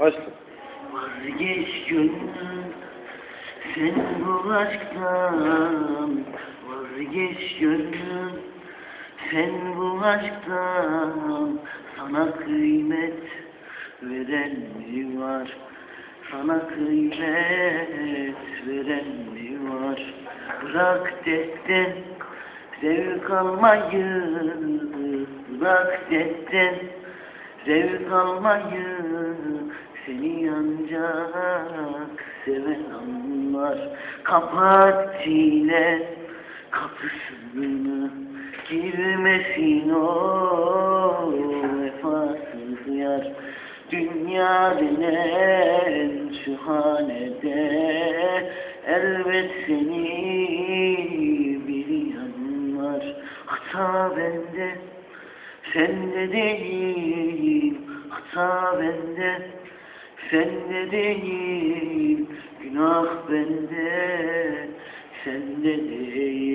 Başla. Vazgeç gönlüm sen bu aşktan Vazgeç gönlüm sen bu aşktan Sana kıymet veren mi var? Sana kıymet veren mi var? Bırak dertten zevk almayı Bırak dertten zevk almayı Seni ancak seven anlar. Kapat çile kapısını Girmesin o vefasız yar. Dünya denen şu hanede Elbet seni bir yanlar. Hata bende sende değil Hata bende sende değil Günah bende. Sende değil